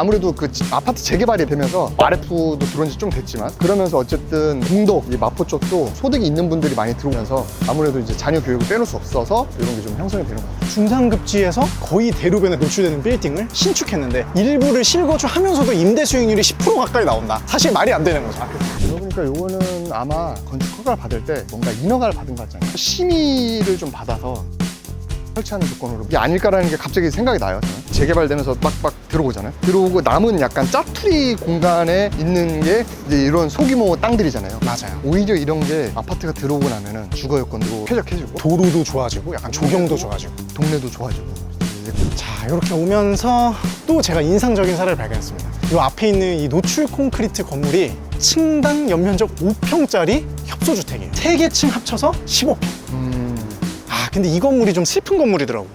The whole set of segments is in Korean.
아무래도 그 지- 아파트 재개발이 되면서 RF도 들어온 지 좀 됐지만 그러면서 어쨌든 공덕, 이 마포 쪽도 소득이 있는 분들이 많이 들어오면서 아무래도 이제 자녀 교육을 빼놓을 수 없어서 이런 게 좀 형성이 되는 것 같아요. 중상급지에서 거의 대로변에 노출되는 빌딩을 신축했는데 일부를 실거주하면서도 임대 수익률이 10% 가까이 나온다. 사실 말이 안 되는 거죠. 그러니까 요거는 아마 건축 허가를 받을 때 뭔가 인허가를 받은 것 같잖아요. 심의를 좀 받아서 설치하는 조건으로 이게 아닐까라는 게 갑자기 생각이 나요. 저는. 재개발되면서 빡빡 들어오잖아요. 들어오고 남은 약간 짜투리 공간에 있는 게 이제 이런 소규모 땅들이잖아요. 맞아요. 오히려 이런 게 아파트가 들어오고 나면은 주거 여건도 쾌적해지고 도로도 좋아지고 약간 조경도 좋아지고. 동네도 좋아지고 이제 자 이렇게 오면서 또 제가 인상적인 사례를 발견했습니다 이 앞에 있는 이 노출 콘크리트 건물이 층당 연면적 5평짜리 협소주택이에요 3개 층 합쳐서 15평 음, 아 근데 이 건물이 좀 슬픈 건물이더라고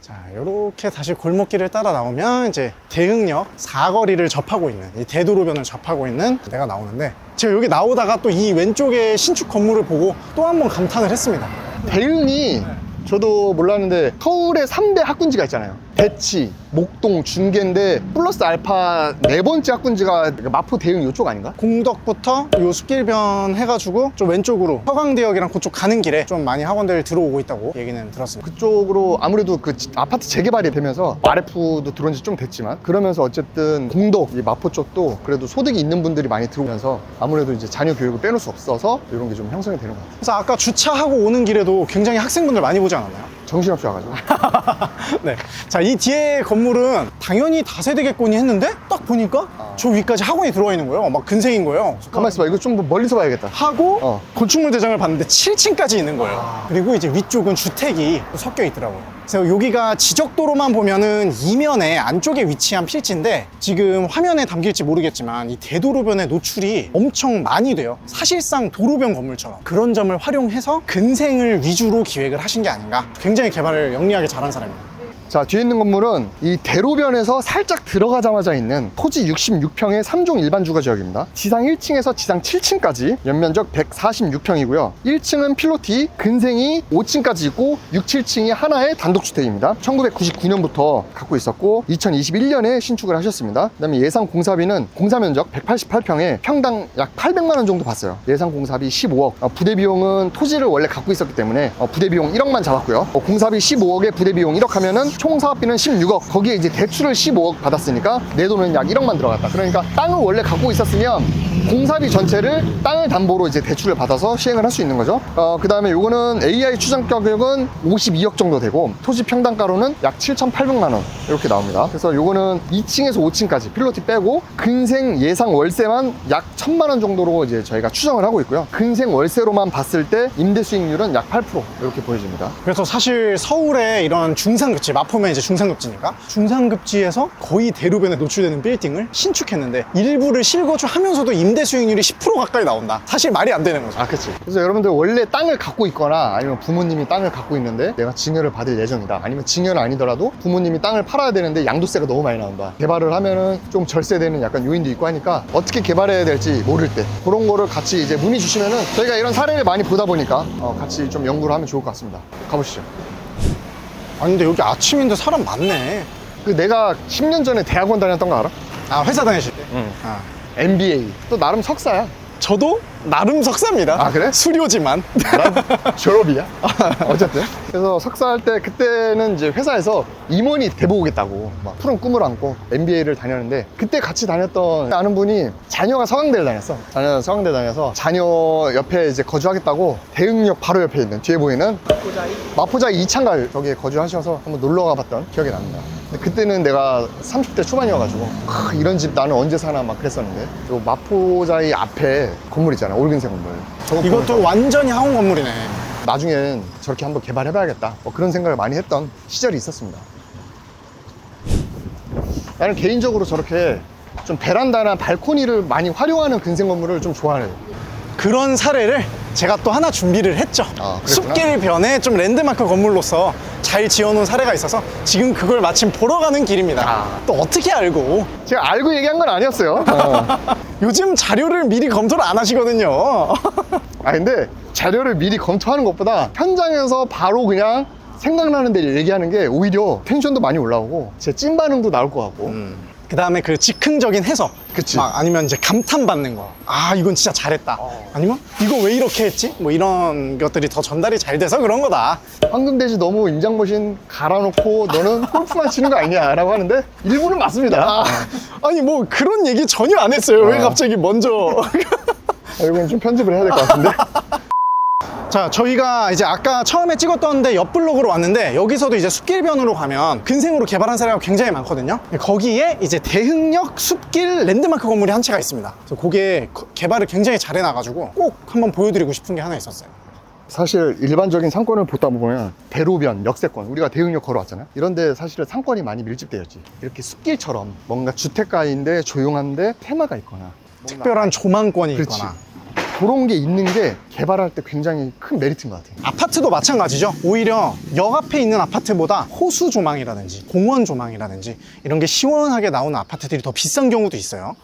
자 이렇게 다시 골목길을 따라 나오면 이제 대흥역 사거리를 접하고 있는 이 대도로변을 접하고 있는 데가 나오는데 제가 여기 나오다가 또 이 왼쪽에 신축 건물을 보고 또 한 번 감탄을 했습니다 대흥이 저도 몰랐는데 서울의 3대 학군지가 있잖아요. 대치, 목동, 중계인데 플러스 알파 네 번째 학군지가 마포 대흥 이쪽 아닌가? 공덕부터 요 숲길변 해가지고 좀 왼쪽으로 서강대역이랑 그쪽 가는 길에 좀 많이 학원들 들어오고 있다고 얘기는 들었습니다. 그쪽으로 아무래도 그 지- 아파트 재개발이 되면서 RF도 들어온 지 좀 됐지만 그러면서 어쨌든 공덕, 이 마포 쪽도 그래도 소득이 있는 분들이 많이 들어오면서 아무래도 이제 자녀 교육을 빼놓을 수 없어서 이런 게 좀 형성이 되는 것 같아요. 그래서 아까 주차하고 오는 길에도 굉장히 학생분들 많이 보지 않았나요? 정신없이 와가지고. 네. 자, 이 뒤에 건물은 당연히 다세대겠거니 했는데 딱 보니까 저 위까지 학원이 들어와 있는 거예요. 막 근생인 거예요. 가만 있어봐. 이거 좀 멀리서 봐야겠다. 하고 어. 건축물 대장을 봤는데 7층까지 있는 거예요. 그리고 이제 위쪽은 주택이 또 섞여 있더라고요. 그래서 여기가 지적도로만 보면은 이면에 안쪽에 위치한 필지인데 지금 화면에 담길지 모르겠지만 이 대도로변의 노출이 엄청 많이 돼요. 사실상 도로변 건물처럼 그런 점을 활용해서 근생을 위주로 기획을 하신 게 아닌가. 굉장히 개발을 영리하게 잘한 사람입니다. 자, 뒤에 있는 건물은 이 대로변에서 살짝 들어가자마자 있는 토지 66평의 3종 일반 주거 지역입니다. 지상 1층에서 지상 7층까지 연면적 146평이고요. 1층은 필로티, 근생이 5층까지 있고 6, 7층이 하나의 단독주택입니다. 1999년부터 갖고 있었고 2021년에 신축을 하셨습니다. 그다음에 예상 공사비는 공사 면적 188평에 평당 약 800만 원 정도 봤어요. 예상 공사비 15억. 어, 부대 비용은 토지를 원래 갖고 있었기 때문에 어, 부대 비용 1억만 잡았고요. 어, 공사비 15억에 부대 비용 1억 하면은 총 사업비는 16억. 거기에 이제 대출을 15억 받았으니까 내 돈은 약 1억만 들어갔다. 그러니까 땅을 원래 갖고 있었으면 공사비 전체를 땅을 담보로 이제 대출을 받아서 시행을 할 수 있는 거죠. 어, 그 다음에 요거는 AI 추정 가격은 52억 정도 되고 토지 평당가로는 약 7,800만 원 이렇게 나옵니다. 그래서 요거는 2층에서 5층까지 필로티 빼고 근생 예상 월세만 약 1,000만 원 정도로 이제 저희가 추정을 하고 있고요. 근생 월세로만 봤을 때 임대 수익률은 약 8% 이렇게 보여집니다. 그래서 사실 서울의 이런 중상급지, 마포면 이제 중상급지니까 중상급지에서 거의 대로변에 노출되는 빌딩을 신축했는데 일부를 실거주하면서도 임대 수익률이 10% 가까이 나온다. 사실 말이 안 되는 거죠. 아, 그치. 그래서 여러분들 원래 땅을 갖고 있거나 아니면 부모님이 땅을 갖고 있는데 내가 증여를 받을 예정이다. 아니면 증여는 아니더라도 부모님이 땅을 팔아야 되는데 양도세가 너무 많이 나온다. 개발을 하면은 좀 절세되는 약간 요인도 있고 하니까 어떻게 개발해야 될지 모를 때 그런 거를 같이 이제 문의 주시면은 저희가 이런 사례를 많이 보다 보니까 어, 같이 좀 연구를 하면 좋을 것 같습니다. 가보시죠. 아니 근데 여기 아침인데 사람 많네. 그 내가 10년 전에 대학원 다녔던 거 알아? 아 회사 다니실 때? 응. 아. MBA. 또 나름 석사야. 저도 나름 석사입니다. 아, 그래? 수료지만. 난 졸업이야. 어쨌든. 그래서 석사할 때 그때는 이제 회사에서 임원이 돼보겠다고 막 푸른 꿈을 안고 MBA를 다녔는데 그때 같이 다녔던 아는 분이 자녀가 서강대를 다녔어. 자녀가 서강대 다녀서 자녀 옆에 이제 거주하겠다고 대흥역 바로 옆에 있는 뒤에 보이는 마포자이 이창갈 저기에 거주하셔서 한번 놀러 가봤던 기억이 납니다. 그때는 내가 30대 초반이어가지고 크, 이런 집 나는 언제 사나 막 그랬었는데 요 마포자이 앞에 건물 있잖아 올근세 건물 저거 보면서 이것도 완전히 학원 건물이네. 나중엔 저렇게 한번 개발해봐야겠다. 뭐 그런 생각을 많이 했던 시절이 있었습니다. 나는 개인적으로 저렇게 좀 베란다나 발코니를 많이 활용하는 근생 건물을 좀 좋아해요. 그런 사례를 제가 또 하나 준비를 했죠. 아, 그랬구나. 숲길 변에 좀 랜드마크 건물로서 잘 지어놓은 사례가 있어서 지금 그걸 마침 보러 가는 길입니다. 아. 또 어떻게 알고? 제가 알고 얘기한 건 아니었어요. 어. 요즘 자료를 미리 검토를 안 하시거든요. 아 근데 자료를 미리 검토하는 것보다 현장에서 바로 그냥 생각나는 데 얘기하는 게 오히려 텐션도 많이 올라오고 제 찐 반응도 나올 것 같고 그 다음에 그 즉흥적인 해석. 그치. 막 아니면 이제 감탄받는 거. 아, 이건 진짜 잘했다. 아니면 이거 왜 이렇게 했지? 뭐 이런 것들이 더 전달이 잘 돼서 그런 거다. 황금 돼지 너무 임장보신 갈아놓고 너는 골프만 치는 거 아니냐 라고 하는데 일부는 맞습니다 아니, 뭐 그런 얘기 전혀 안 했어요. 왜 아. 갑자기 먼저. 아, 이건 좀 편집을 해야 될 것 같은데 자, 저희가 이제 아까 처음에 찍었던 데 옆 블록으로 왔는데 여기서도 이제 숲길변으로 가면 근생으로 개발한 사례가 굉장히 많거든요. 거기에 이제 대흥역 숲길 랜드마크 건물이 한 채가 있습니다. 그래서 그게 거- 개발을 굉장히 잘 해놔가지고 꼭 한번 보여드리고 싶은 게 하나 있었어요. 사실 일반적인 상권을 보다 보면 대로변, 역세권 우리가 대응역 걸어왔잖아요 이런데 사실은 상권이 많이 밀집되어 있지 이렇게 숲길처럼 뭔가 주택가인데 조용한데 테마가 있거나 특별한 조망권이 그렇지. 있거나 그런 게 있는 게 개발할 때 굉장히 큰 메리트인 것 같아요 아파트도 마찬가지죠. 오히려 역 앞에 있는 아파트보다 호수 조망이라든지 공원 조망이라든지 이런 게 시원하게 나오는 아파트들이 더 비싼 경우도 있어요.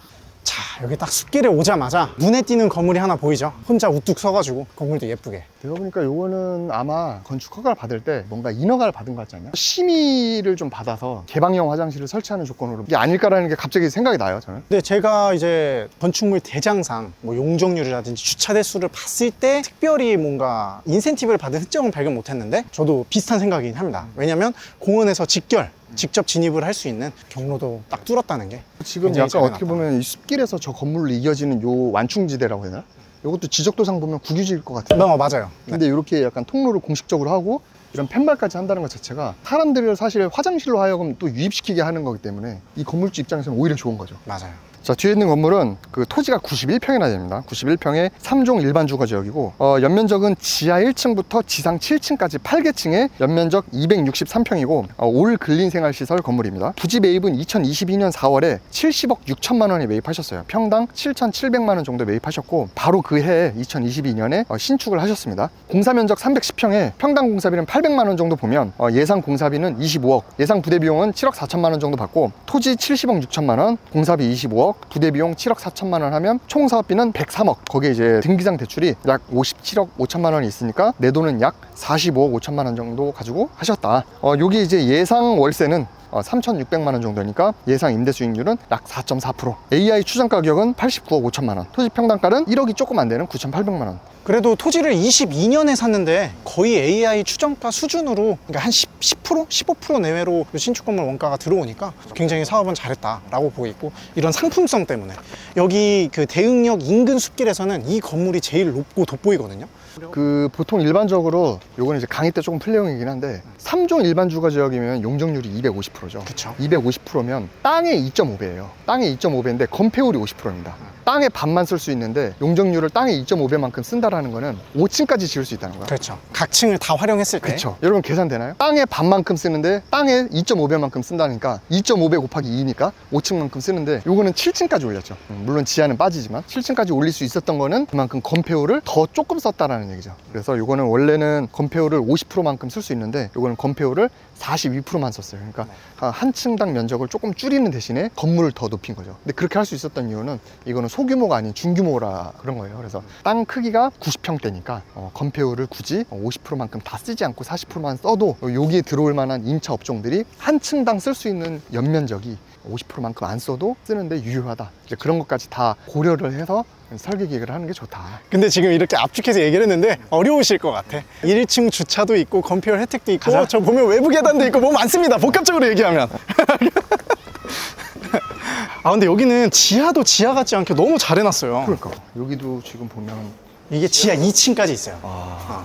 자, 여기 딱 숲길에 오자마자 눈에 띄는 건물이 하나 보이죠? 혼자 우뚝 서가지고 건물도 예쁘게. 내가 보니까 요거는 아마 건축 허가를 받을 때 뭔가 인허가를 받은 것 같지 않냐? 심의를 좀 받아서 개방형 화장실을 설치하는 조건으로 이게 아닐까라는 게 갑자기 생각이 나요 저는 근데 제가 이제 건축물 대장상, 뭐 용적률이라든지 주차 대수를 봤을 때 특별히 뭔가 인센티브를 받은 흑점은 발견 못했는데 저도 비슷한 생각이긴 합니다. 왜냐면 공원에서 직결, 직접 진입을 할 수 있는 경로도 딱 뚫었다는 게 지금 굉장히 약간 어떻게 잘해놨다. 보면 이 숲길에서 저 건물로 이어지는 요 완충지대라고 해야 되나? 요것도 지적도상 보면 국유지일 것 같은데 어, 맞아요. 근데 이렇게 약간 통로를 공식적으로 하고 이런 펜발까지 한다는 것 자체가 사람들을 사실 화장실로 하여금 또 유입시키게 하는 거기 때문에 이 건물주 입장에서는 오히려 좋은 거죠 맞아요. 자 뒤에 있는 건물은 그 토지가 91평이나 됩니다. 91평의 3종 일반 주거 지역이고 어, 연면적은 지하 1층부터 지상 7층까지 8개층에 연면적 263평이고 어, 올 근린 생활 시설 건물입니다. 부지 매입은 2022년 4월에 70억 6천만 원에 매입하셨어요. 평당 7,700만 원 정도 매입하셨고 바로 그 해에 2022년에 어, 신축을 하셨습니다. 공사 면적 310평에 평당 공사비는 800만 원 정도 보면 어, 예상 공사비는 25억 예상 부대 비용은 7억 4천만 원 정도 받고 토지 70억 6천만 원 공사비 25억 부대 비용 7억 4천만 원 하면 총 사업비는 103억. 거기에 이제 등기상 대출이 약 57억 5천만 원이 있으니까 내 돈은 약 45억 5천만 원 정도 가지고 하셨다. 어, 여기 이제 예상 월세는 어, 3,600만 원 정도니까 예상 임대 수익률은 약 4.4%. AI 추정 가격은 89억 5천만 원. 토지 평당가는 1억이 조금 안 되는 9,800만 원. 그래도 토지를 22년에 샀는데 거의 AI 추정가 수준으로 그러니까 한 10, 10% 15% 내외로 신축 건물 원가가 들어오니까 굉장히 사업은 잘했다라고 보고 있고 이런 상품성 때문에 여기 그 대흥역 인근 숲길에서는 이 건물이 제일 높고 돋보이거든요. 그 보통 일반적으로 요거는 이제 강의 때 조금 플레이형이긴 한데 3종 일반 주거 지역이면 용적률이 250%죠. 그쵸. 250%면 땅의 2.5배예요. 땅의 2.5배인데 건폐율이 50%입니다. 땅의 반만 쓸 수 있는데 용적률을 땅의 2.5배만큼 쓴다라는 거는 5층까지 지을 수 있다는 거야. 그렇죠. 각 층을 다 활용했을 때 그렇죠. 여러분 계산되나요? 땅의 반만큼 쓰는데 땅의 2.5배만큼 쓴다니까 2.5배 곱하기 2니까 5층만큼 쓰는데 요거는 7층까지 올렸죠. 음, 물론 지하는 빠지지만 7층까지 올릴 수 있었던 거는 그만큼 건폐율을 더 조금 썼다라는 얘기죠. 그래서 요거는 원래는 건폐율을 50%만큼 쓸 수 있는데 요거는 건폐율을 42%만 썼어요. 그러니까 한 층당 면적을 조금 줄이는 대신에 건물을 더 높인 거죠. 근데 그렇게 할 수 있었던 이유는 이거는 소규모가 아닌 중규모라 그런 거예요. 그래서 땅 크기가 90평대니까 어, 건폐율을 굳이 50%만큼 다 쓰지 않고 40%만 써도 여기에 들어올 만한 임차 업종들이 한 층당 쓸 수 있는 연면적이 50%만큼 안 써도 쓰는데 유효하다. 이제 그런 것까지 다 고려를 해서 설계 계획을 하는 게 좋다. 근데 지금 이렇게 압축해서 얘기를 했는데 어려우실 것 같아. 1층 주차도 있고 건폐율 혜택도 있고 가자. 저 보면 외부 계단도 있고 뭐 많습니다. 복합적으로 얘기하면. 아 근데 여기는 지하도 지하 같지 않게 너무 잘 해놨어요. 그러니까 여기도 지금 보면 이게 지하 2층까지 있어요. 아,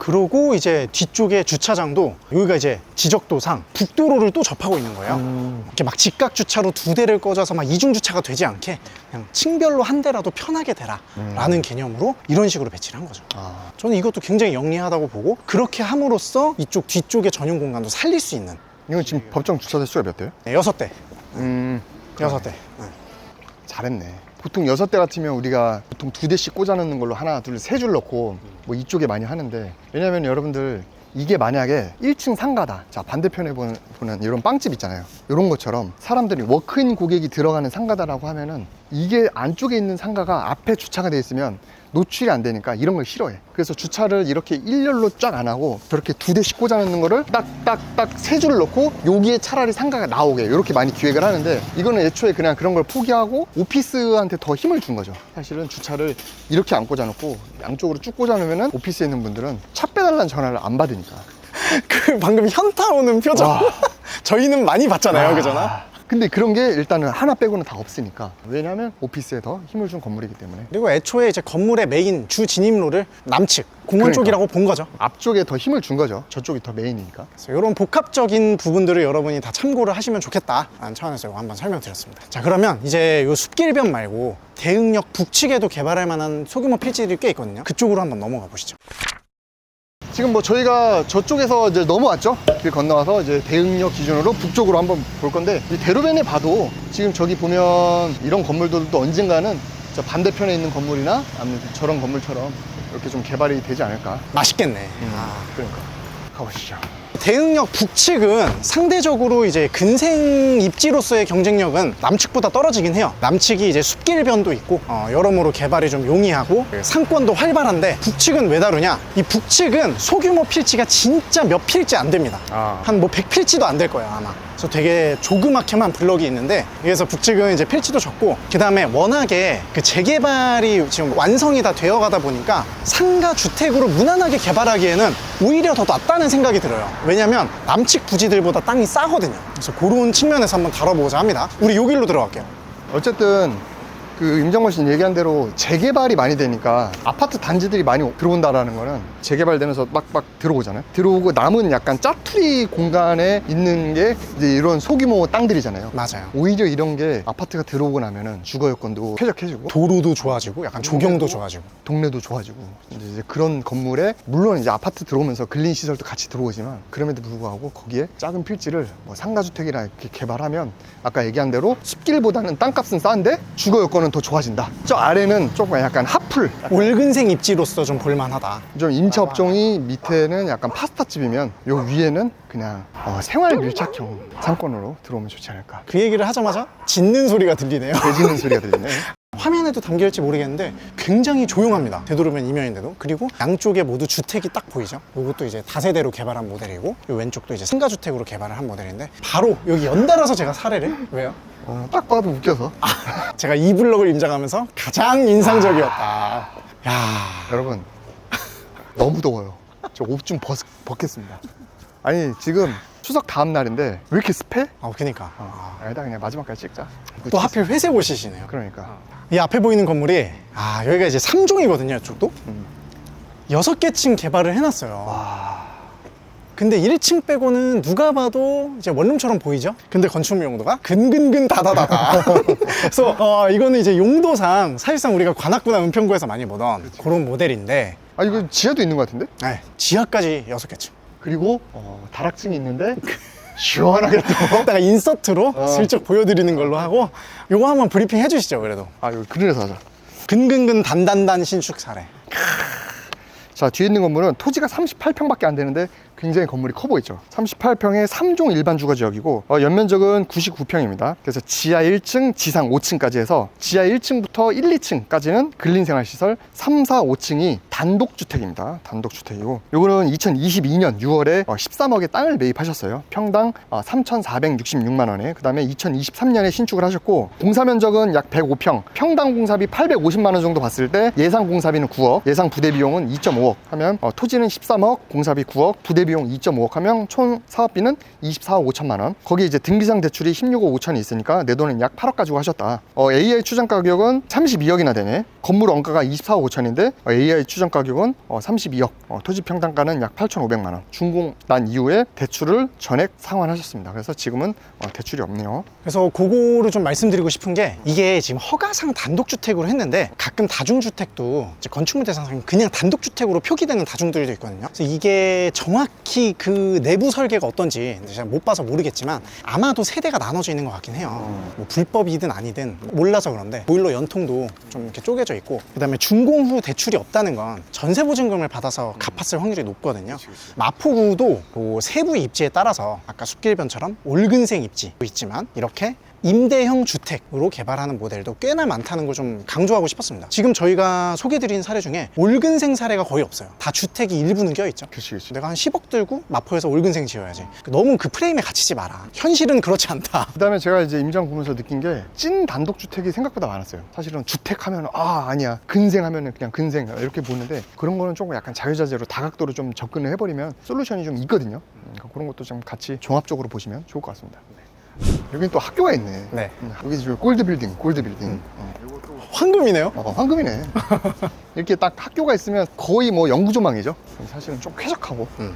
그러고 이제 뒤쪽에 주차장도 여기가 이제 지적도상 북도로를 또 접하고 있는 거예요. 음. 이렇게 막 직각 주차로 두 대를 꺼져서 막 이중 주차가 되지 않게 그냥 층별로 한 대라도 편하게 대라라는 개념으로 이런 식으로 배치를 한 거죠. 아. 저는 이것도 굉장히 영리하다고 보고 그렇게 함으로써 이쪽 뒤쪽의 전용 공간도 살릴 수 있는 이건 지금 법정 주차 대수가 몇 대요? 네, 여섯 대, 음, 여섯 대. 네. 잘했네. 보통 여섯 대 같으면 우리가 보통 두 대씩 꽂아 넣는 걸로 하나, 둘, 세 줄 넣고 뭐 이쪽에 많이 하는데 왜냐면 여러분들 이게 만약에 1층 상가다. 자, 반대편에 보는, 이런 빵집 있잖아요. 이런 것처럼 사람들이 워크인 고객이 들어가는 상가다라고 하면은 이게 안쪽에 있는 상가가 앞에 주차가 돼 있으면 노출이 안 되니까 이런 걸 싫어해. 그래서 주차를 이렇게 일렬로 쫙 안 하고 저렇게 두 대씩 꽂아놓는 거를 딱딱딱 세 줄을 넣고 여기에 차라리 상가가 나오게 이렇게 많이 기획을 하는데 이거는 애초에 그냥 그런 걸 포기하고 오피스한테 더 힘을 준 거죠. 사실은 주차를 이렇게 안 꽂아놓고 양쪽으로 쭉 꽂아놓으면 오피스에 있는 분들은 차 빼달라는 전화를 안 받으니까. 그 방금 현타 오는 표정. 와. 저희는 많이 봤잖아요, 그잖아. 아, 근데 그런 게 일단은 하나 빼고는 다 없으니까. 왜냐하면 오피스에 더 힘을 준 건물이기 때문에. 그리고 애초에 이제 건물의 메인 주 진입로를 남측 공원 그러니까. 쪽이라고 본 거죠. 앞쪽에 더 힘을 준 거죠. 저쪽이 더 메인이니까. 그래서 이런 복합적인 부분들을 여러분이 다 참고를 하시면 좋겠다라는 차원에서 이거 한번 설명드렸습니다. 자 그러면 이제 이 숲길변 말고 대흥역 북측에도 개발할 만한 소규모 필지들이 꽤 있거든요. 그쪽으로 한번 넘어가 보시죠. 지금 뭐 저희가 저쪽에서 이제 넘어왔죠. 길 건너와서 이제 대흥역 기준으로 북쪽으로 한번 볼 건데 이 대로변에 봐도 지금 저기 보면 이런 건물들도 언젠가는 저 반대편에 있는 건물이나 아니면 저런 건물처럼 이렇게 좀 개발이 되지 않을까. 맛있겠네. 아, 그러니까 가보시죠. 대흥역 북측은 상대적으로 이제 근생 입지로서의 경쟁력은 남측보다 떨어지긴 해요. 남측이 이제 숲길변도 있고 어, 여러모로 개발이 좀 용이하고 상권도 활발한데 북측은 왜 다르냐? 이 북측은 소규모 필지가 진짜 몇 필지 안 됩니다. 아. 한뭐 100필지도 안 될 거예요 아마. 그래서 되게 조그맣게만 블럭이 있는데 그래서 북측은 이제 필지도 적고 그 다음에 워낙에 그 재개발이 지금 완성이 다 되어가다 보니까 상가 주택으로 무난하게 개발하기에는 오히려 더 낫다는 생각이 들어요. 왜냐면 남측 부지들보다 땅이 싸거든요. 그래서 그런 측면에서 한번 다뤄보고자 합니다. 우리 여기로 들어갈게요. 어쨌든 그 임정원 씨 얘기한 대로 재개발이 많이 되니까 아파트 단지들이 많이 들어온다라는 거는 재개발되면서 막막 들어오잖아요. 들어오고 남은 약간 짜투리 공간에 있는 게 이제 이런 소규모 땅들이잖아요. 맞아요. 오히려 이런 게 아파트가 들어오고 나면은 주거 여건도 쾌적해지고 도로도 좋아지고 약간 조경도 좋아지고 동네도 좋아지고 이제 이제 그런 건물에 물론 이제 아파트 들어오면서 근린 시설도 같이 들어오지만 그럼에도 불구하고 거기에 작은 필지를 뭐 상가주택이나 이렇게 개발하면 아까 얘기한 대로 숲길보다는 땅값은 싼데 주거 여건은 더 좋아진다. 저 아래는 조금 약간 핫플, 올근생 입지로서 좀 볼만하다. 좀 임차 업종이 밑에는 약간 파스타집이면 요 위에는 그냥 어, 생활 밀착형 상권으로 들어오면 좋지 않을까. 그 얘기를 하자마자 짖는 소리가 들리네요. 돼지는 소리가 들리네. 화면에도 담길지 모르겠는데 굉장히 조용합니다. 되도록이면 이면인데도 그리고 양쪽에 모두 주택이 딱 보이죠. 이것도 이제 다세대로 개발한 모델이고 이 왼쪽도 이제 승가주택으로 개발을 한 모델인데 바로 여기 연달아서 제가 사례를 왜요? 어, 딱 봐도 웃겨서. 제가 이 블럭을 임장하면서 가장 인상적이었다. 야 여러분 너무 더워요. 저 옷 좀 벗겠습니다. 아니 지금 추석 다음 날인데 왜 이렇게 습해? 어, 그니까 아, 아니다 그냥 마지막까지 찍자. 또 하필 회색 옷이시네요. 그러니까 이 앞에 보이는 건물이 아 여기가 이제 3종이거든요. 이쪽도 음. 여섯 개층 개발을 해놨어요. 와 근데 1층 빼고는 누가 봐도 이제 원룸처럼 보이죠? 근데 건축물 용도가 근근근 다다다다. 그래서 어, 이거는 이제 용도상 사실상 우리가 관악구나 은평구에서 많이 보던 그런 모델인데 아 이거 지하도 있는 것 같은데? 네, 지하까지 6개 층. 그리고 어, 다락층이 있는데 시원하게 또. 이따가 인서트로 어. 슬쩍 보여드리는 걸로 하고 요거 한번 브리핑 해주시죠 그래도. 아 이거 그늘에서 하자. 근근근 단단단 신축 사례. 자 뒤에 있는 건물은 토지가 38평밖에 안 되는데 굉장히 건물이 커 보이죠. 38평의 3종 일반 주거 지역이고 어, 연면적은 99평입니다. 그래서 지하 1층 지상 5층까지 해서 지하 1층부터 1, 2층까지는 근린생활시설 3, 4, 5층이 단독주택입니다. 단독주택이고 요거는 2022년 6월에 13억의 땅을 매입하셨어요. 평당 어, 3,466만 원에 그 다음에 2023년에 신축을 하셨고 공사 면적은 약 105평 평당 공사비 850만 원 정도 봤을 때 예상 공사비는 9억 예상 부대 비용은 2.5억 하면 어, 토지는 13억 공사비 9억 부대 비용 2.5억 하면 총 사업비는 24억 5천만 원. 거기에 이제 등기상 대출이 16억 5천이 있으니까 내 돈은 약 8억 가지고 하셨다. 어, AI 추정 가격은 32억이나 되네. 건물 원가가 24억 5천인데 어, AI 추정 가격은 어, 32억. 어, 토지 평당가는 약 8,500만 원. 준공 난 이후에 대출을 전액 상환하셨습니다. 그래서 지금은 어, 대출이 없네요. 그래서 그거를 좀 말씀드리고 싶은 게 이게 지금 허가상 단독주택으로 했는데 가끔 다중주택도 건축물 대상상 그냥 단독주택으로 표기되는 다중들도 있거든요. 그래서 이게 정확 히 그 내부 설계가 어떤지 제가 못 봐서 모르겠지만 아마도 세대가 나눠져 있는 것 같긴 해요. 뭐 불법이든 아니든 몰라서 그런데 보일러 연통도 좀 이렇게 쪼개져 있고 그다음에 준공 후 대출이 없다는 건 전세 보증금을 받아서 갚았을 확률이 높거든요. 마포구도 그 세부 입지에 따라서 아까 숲길변처럼 올근생 입지 있지만 이렇게 임대형 주택으로 개발하는 모델도 꽤나 많다는 걸 좀 강조하고 싶었습니다. 지금 저희가 소개드린 사례 중에 올근생 사례가 거의 없어요. 다 주택이 일부는 껴있죠. 그치 그치 내가 한 10억 들고 마포에서 올근생 지어야지. 너무 그 프레임에 갇히지 마라. 현실은 그렇지 않다. 그다음에 제가 이제 임장 보면서 느낀 게 찐 단독 주택이 생각보다 많았어요. 사실은 주택 하면 아 아니야 근생 하면은 그냥 근생 이렇게 보는데 그런 거는 조금 약간 자유자재로 다각도로 좀 접근을 해버리면 솔루션이 좀 있거든요. 그러니까 그런 것도 좀 같이 종합적으로 보시면 좋을 것 같습니다. 여기는 또 학교가 있네. 네. 음, 여기 지금 골드 빌딩, 골드 빌딩. 어. 황금이네요. 어, 황금이네. 이렇게 딱 학교가 있으면 거의 뭐 영구조망이죠. 사실은 좀 쾌적하고. 음.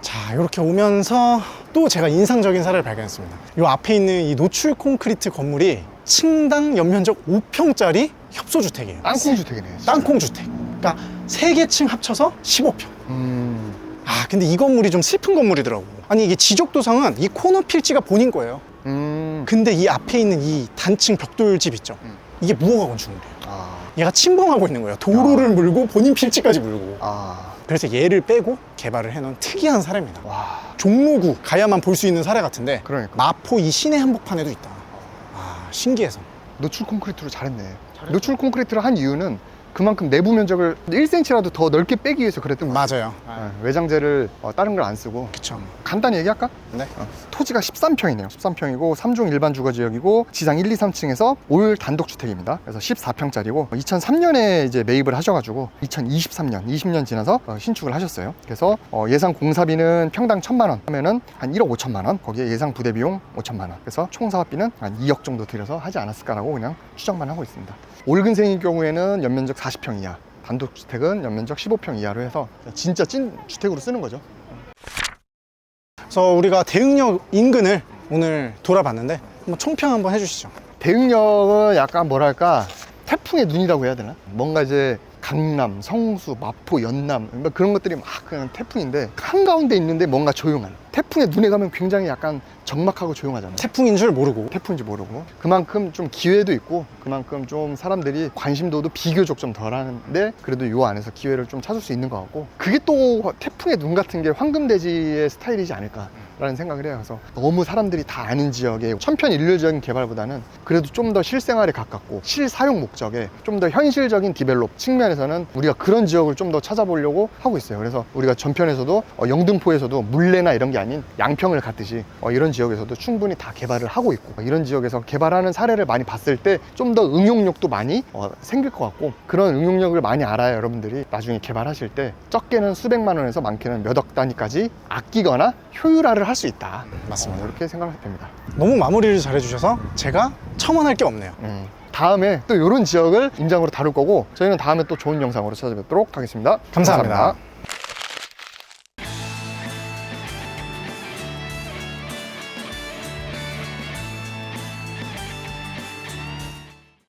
자, 이렇게 오면서 또 제가 인상적인 사례를 발견했습니다. 이 앞에 있는 이 노출 콘크리트 건물이 층당 연면적 5평짜리 협소주택이에요. 땅콩 주택이네. 땅콩 주택. 그러니까 세개층 합쳐서 15평. 음. 아, 근데 이 건물이 좀 슬픈 건물이더라고. 아니, 이게 지적도상은 이 코너 필지가 본인 거예요. 음. 근데 이 앞에 있는 이 단층 벽돌집 있죠. 음. 이게 무허가 건축물이에요. 아. 얘가 침범하고 있는 거예요. 도로를 물고 본인 필지까지 물고. 아. 그래서 얘를 빼고 개발을 해놓은 특이한 사례입니다. 와. 종로구 가야만 볼 수 있는 사례 같은데 그러니까. 마포 이 시내 한복판에도 있다. 아 신기해서. 노출 콘크리트로 잘했네. 노출 콘크리트를 한 이유는 그만큼 내부 면적을 1cm라도 더 넓게 빼기 위해서 그랬던 거야. 맞아요. 어, 외장재를 어, 다른 걸 안 쓰고. 그쵸. 간단히 얘기할까? 네. 어, 토지가 13평이네요. 13평이고 3중 일반 주거 지역이고 지상 1, 2, 3층에서 올 단독 주택입니다. 그래서 14평짜리고 2003년에 이제 매입을 하셔가지고 2023년, 20년 지나서 어, 신축을 하셨어요. 그래서 어, 예상 공사비는 평당 1천만 원 하면은 한 1억 5천만 원. 거기에 예상 부대 비용 5천만 원. 그래서 총 사업비는 한 2억 정도 들여서 하지 않았을까라고 그냥 추정만 하고 있습니다. 올근생일 경우에는 연면적 40평 이하. 단독 주택은 연면적 15평 이하로 해서 진짜 찐 주택으로 쓰는 거죠. 그래서 우리가 대흥역 인근을 오늘 돌아봤는데 한번 총평 한번 해주시죠. 대흥역은 약간 뭐랄까 태풍의 눈이라고 해야 되나? 뭔가 이제 강남, 성수, 마포, 연남 뭔가 그런 것들이 막 그냥 태풍인데 한가운데 있는데 뭔가 조용한 태풍의 눈에 가면 굉장히 약간 적막하고 조용하잖아요. 태풍인 줄 모르고. 태풍인지 모르고. 그만큼 좀 기회도 있고 그만큼 좀 사람들이 관심도도 비교적 좀 덜하는데 그래도 요 안에서 기회를 좀 찾을 수 있는 것 같고 그게 또 태풍의 눈 같은 게 황금돼지의 스타일이지 않을까 라는 생각을 해요. 그래서 너무 사람들이 다 아는 지역의 천편일률적인 개발보다는 그래도 좀 더 실생활에 가깝고 실사용 목적에 좀 더 현실적인 디벨롭 측면에서는 우리가 그런 지역을 좀 더 찾아보려고 하고 있어요. 그래서 우리가 전편에서도 어, 영등포에서도 물레나 이런 게 아닌 양평을 갔듯이 어, 이런 지역에서도 충분히 다 개발을 하고 있고 어, 이런 지역에서 개발하는 사례를 많이 봤을 때 좀 더 응용력도 많이 어, 생길 것 같고 그런 응용력을 많이 알아야 여러분들이 나중에 개발하실 때 적게는 수백만 원에서 많게는 몇 억 단위까지 아끼거나 효율화를 할 수 있다 맞습니다. 어, 이렇게 생각하면 됩니다 너무 마무리를 잘 해주셔서 제가 첨언할 게 없네요. 음. 다음에 또 이런 지역을 임장으로 다룰 거고 저희는 다음에 또 좋은 영상으로 찾아뵙도록 하겠습니다 감사합니다.